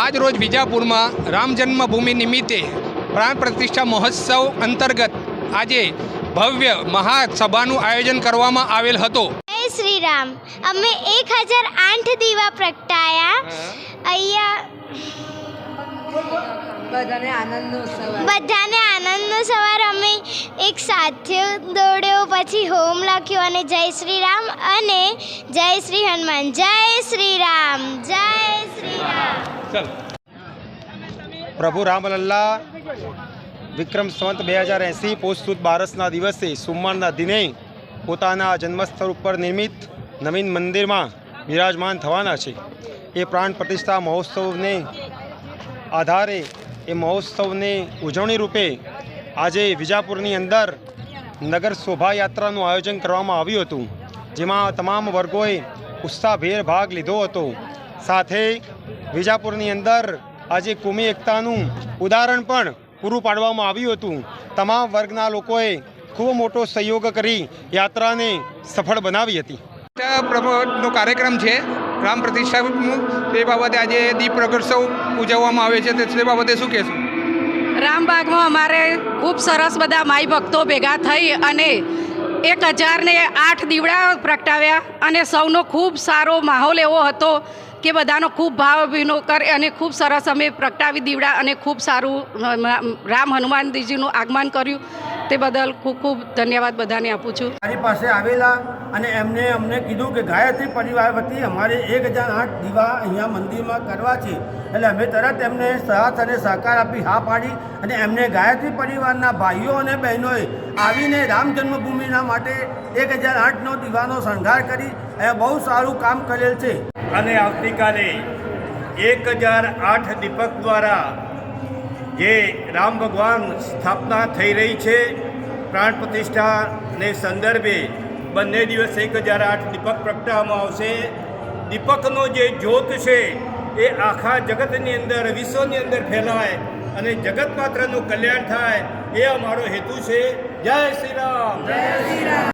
આજ રોજ વિજાપુરમાં રામ જન્મભૂમિ નિમિત્તે પ્રાણ પ્રતિષ્ઠા મહોત્સવ અંતર્ગત આજે ભવ્ય મહાસભાનું આયોજન કરવામાં આવેલ હતો. જય શ્રી રામ અમે એક હજાર આઠ દીવા પ્રગટાયા. અહીંયા બધાને આનંદનો ઉત્સવ બધાને આનંદનો સવાર. અમે એક સાથે દોડ્યો પછી હોમ લખ્યો અને જય શ્રી રામ અને જય શ્રી હનુમાન. જય શ્રી રામ જય શ્રી રામ પ્રભુ રામલલ્લા, વિક્રમ સંવત બે હજાર એંસી પોસ્તુત બારસના દિવસે સોમવારના દિને પોતાના જન્મસ્થળ ઉપર નિર્મિત નવીન મંદિરમાં બિરાજમાન થવાના છે. એ પ્રાણ પ્રતિષ્ઠા મહોત્સવને આધારે એ મહોત્સવની ઉજવણી રૂપે આજે વિજાપુરની અંદર નગર શોભાયાત્રાનું આયોજન કરવામાં આવ્યું હતું, જેમાં તમામ વર્ગોએ ઉત્સાહભેર ભાગ લીધો હતો. સાથે વિજાપુરની અંદર આજે કોમી એકતાનું ઉદાહરણ પણ પૂરું પાડવામાં આવ્યું હતું. તમામ વર્ગના લોકોએ ખૂબ મોટો સહયોગ કરી યાત્રાને સફળ બનાવી હતી. પ્રભુનો કાર્યક્રમ છે રામ પ્રતિષ્ઠાનું તે બાબતે આજે દીપ પ્રગટોત્સવ ઉજવવામાં આવે છે તે- તે બાબતે શું કહેશું? રામબાગમાં અમારે ખૂબ સરસ બધા માઈ ભક્તો ભેગા થઈ અને એક હજારને આઠ દીવડા પ્રગટાવ્યા અને સૌનો ખૂબ સારો માહોલ એવો હતો કે બધાનો ખૂબ ભાવ અભિનો કરે અને ખૂબ સરસ અમે પ્રગટાવી દીવડા અને ખૂબ સારું રામ હનુમાનજીનું આગમન કર્યું. તે બદલ ખૂબ ખૂબ ધન્યવાદ બધાને આપું છું. મારી પાસે આવેલા અને એમને અમને કીધું કે ગાયત્રી પરિવાર વતી અમારે એક હજાર આઠ દીવા અહીંયા મંદિરમાં કરવા છે. એટલે અમે તરત એમને સાથ અને સહકાર આપી હા પાડી અને એમને ગાયત્રી પરિવારના ભાઈઓ અને બહેનોએ આવીને રામ જન્મભૂમિના માટે એક હજાર આઠનો દીવાનો શણગાર કરી એ બહુ સારું કામ કરેલ છે. અને આવતીકાલે એક હજાર આઠ દીપક દ્વારા જે રામ ભગવાન સ્થાપના થઈ રહી છે, પ્રાણ પ્રતિષ્ઠાને સંદર્ભે બંને દિવસ એક હજાર આઠ દીપક પ્રગટાવવામાં આવશે. દીપકનો જે જ્યોત છે, એ આખા જગતની અંદર, વિશ્વની અંદર ફેલાય અને જગત માત્રનું કલ્યાણ થાય એ અમારો હેતુ છે. જય શ્રી રામ. જય શ્રી રામ.